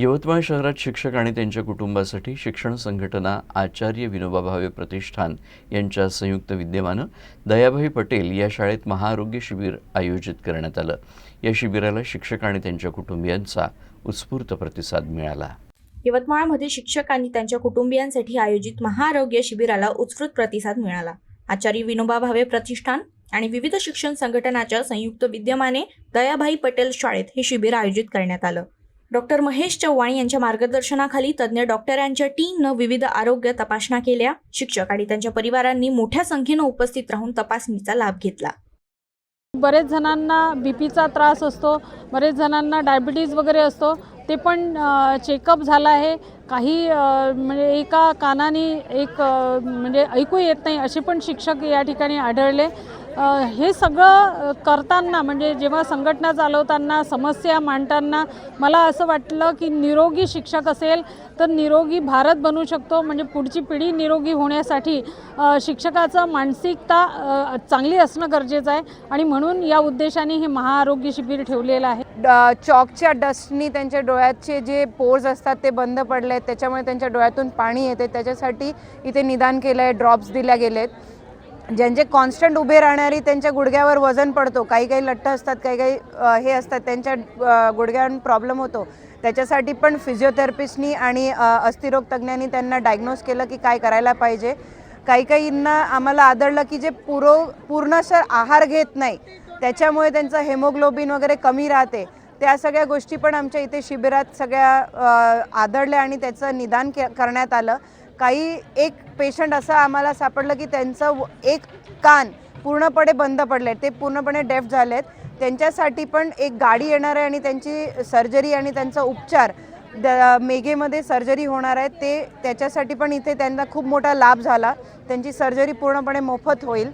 यवतमाळ शहरात शिक्षक आणि त्यांच्या कुटुंबासाठी शिक्षण संघटना आचार्य विनोबा भावे प्रतिष्ठान यांच्या संयुक्त विद्यमानं दयाभाई पटेल या शाळेत महाआरोग्य शिबिर आयोजित करण्यात आलं. या शिबिराला शिक्षक आणि त्यांच्या कुटुंबियांचा उत्स्फूर्त प्रतिसाद मिळाला. यवतमाळमध्ये शिक्षक आणि त्यांच्या कुटुंबियांसाठी आयोजित महाआरोग्य शिबिराला उत्स्फूर्त प्रतिसाद मिळाला. आचार्य विनोबा भावे प्रतिष्ठान आणि विविध शिक्षण संघटनाच्या संयुक्त विद्यमाने दयाभाई पटेल शाळेत हे शिबिर आयोजित करण्यात आलं. डॉक्टर महेश चव्हाण यांच्या मार्गदर्शनाखाली तज्ज्ञ डॉक्टरांच्या टीमनं विविध आरोग्य तपासण्या केल्या. शिक्षक आणि त्यांच्या परिवारांनी मोठ्या संख्येनं उपस्थित राहून तपासणीचा लाभ घेतला. बरेच जणांना बी पीचा त्रास असतो बरेच जणांना डायबिटीज वगैरे असतो. ते पण चेकअप झाला आहे. काही म्हणजे एका कानाने एक म्हणजे ऐकू येत नाही असे पण शिक्षक या ठिकाणी आढळले. हे सगळं करताना म्हणजे जेव्हा संघटना चालवताना समस्या मांडताना मला असं वाटलं की निरोगी शिक्षक असेल तर निरोगी भारत बनू शकतो. म्हणजे पुढची पिढी निरोगी होण्यासाठी शिक्षकाचं मानसिकता चांगली असणं गरजेचं आहे. आणि म्हणून या उद्देशाने हे महाआरोग्य शिबिर ठेवलेलं आहे. चॉकच्या डस्टनी त्यांच्या डोळ्याचे जे पोर्स असतात ते बंद पडले आहेत त्याच्यामुळे त्यांच्या डोळ्यातून पाणी येते. त्याच्यासाठी इथे निदान केलं आहे ड्रॉप्स दिल्या गेलेत. ज्यांचे कॉन्स्टंट उभे राहणारी त्यांच्या गुडघ्यावर वजन पडतो काही काही लठ्ठ असतात काही काही हे असतात त्यांच्या गुडघ्यावर प्रॉब्लेम होतो. त्याच्यासाठी पण फिजिओथेरपिस्टनी आणि अस्थिरोग तज्ज्ञांनी त्यांना डायग्नोज केलं की काय करायला पाहिजे. काही काहींना आम्हाला आदळलं की जे पुरो पूर्णसर आहार घेत नाही त्याच्यामुळे त्यांचं हेमोग्लोबिन वगैरे कमी राहते. त्या सगळ्या गोष्टी पण आमच्या इथे शिबिरात सगळ्या आदळल्या आणि त्याचं निदान के करण्यात आलं. काही एक पेशंट असं आम्हाला सापडलं की त्यांचं व- एक कान पूर्णपणे बंद पडले ते पूर्णपणे डेफ आहेत त्यांच्यासाठी पण एक गाडी येणार आहे आणि त्यांची सर्जरी आणि त्यांचा उपचार द मेघेमध्ये सर्जरी होणार आहे. ते त्याच्यासाठी पण इथे त्यांना खूप मोठा लाभ झाला. त्यांची सर्जरी पूर्णपणे मोफत होईल.